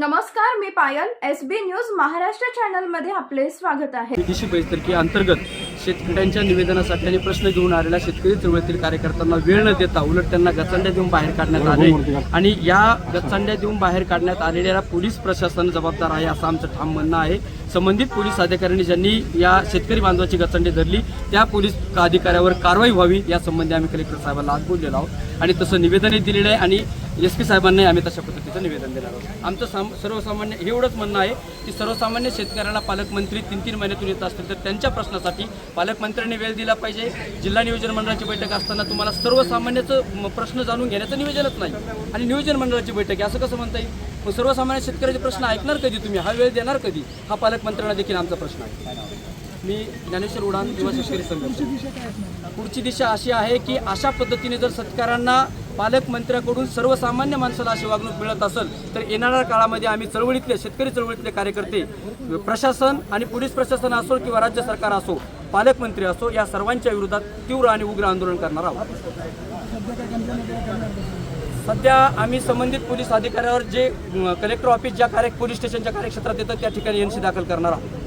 नमस्कार मी Payal S B news Maharashtra चॅनलमध्ये आपले स्वागत आहे. कृषी परिस्थिती अंतर्गत शेतकऱ्यांच्या निवेदनासाठी आणि प्रश्न घेऊन आलेल्या शेतकरी चळवळीतील कार्यकर्त्यांना वेळ न देता उलट त्यांना गचांड्या देऊन बाहेर काढण्यात आले. आणि या गचांड्या देऊन बाहेर काढण्यात आलेल्या पोलीस प्रशासन जबाबदार आहे असं आमचं ठाम म्हणणं आहे. संबंधित पोलीस अधिकाऱ्यांनी ज्यांनी या शेतकरी बांधवाची गचांडी धरली त्या पोलीस अधिकाऱ्यावर कारवाई व्हावी या संबंधी आम्ही कलेक्टर साहेबांना आज बोललेलो आहोत. आणि तसं निवेदनही दिलेलं आहे आणि एस पी साहेबांनाही आम्ही तशा पद्धतीचं निवेदन देणार आहोत. आमचं साम सर्वसामान्य हे एवढंच म्हणणं आहे की सर्वसामान्य शेतकऱ्याला पालकमंत्री तीन तीन महिन्यातून येत असतील तर त्यांच्या प्रश्नासाठी पालकमंत्र्यांनी वेळ दिला पाहिजे. जिल्हा नियोजन मंडळाची बैठक असताना तुम्हाला सर्वसामान्याचं प्रश्न जाणून घेण्याचं नियोजनच नाही. आणि नियोजन मंडळाची बैठक आहे असं कसं म्हणता येईल? मग सर्वसामान्य शेतकऱ्याचे प्रश्न ऐकणार कधी तुम्ही? हा वेळ देणार कधी? हा पालकमंत्र्यांना देखील आमचा प्रश्न आहे. मी ज्ञानेश्वर उडान युवा शेतकरी संघ पुढची दिशा अशी आहे की अशा पद्धतीने जर शेतकऱ्यांना पालकमंत्र्याकडून सर्वसामान्य माणसाला अशी वागणूक मिळत असेल तर येणाऱ्या काळामध्ये आम्ही चळवळीतले शेतकरी चळवळीतले कार्यकर्ते प्रशासन आणि पोलीस प्रशासन असो किंवा राज्य सरकार असो पालकमंत्री असो या सर्वांच्या विरोधात तीव्र आणि उग्र आंदोलन करणार आहोत. सध्या आम्ही संबंधित पोलीस अधिकाऱ्यावर जे कलेक्टर ऑफिस ज्या कार्य पोलीस स्टेशनच्या कार्यक्षेत्रात येतं त्या ठिकाणी एनसी दाखल करणार आहोत.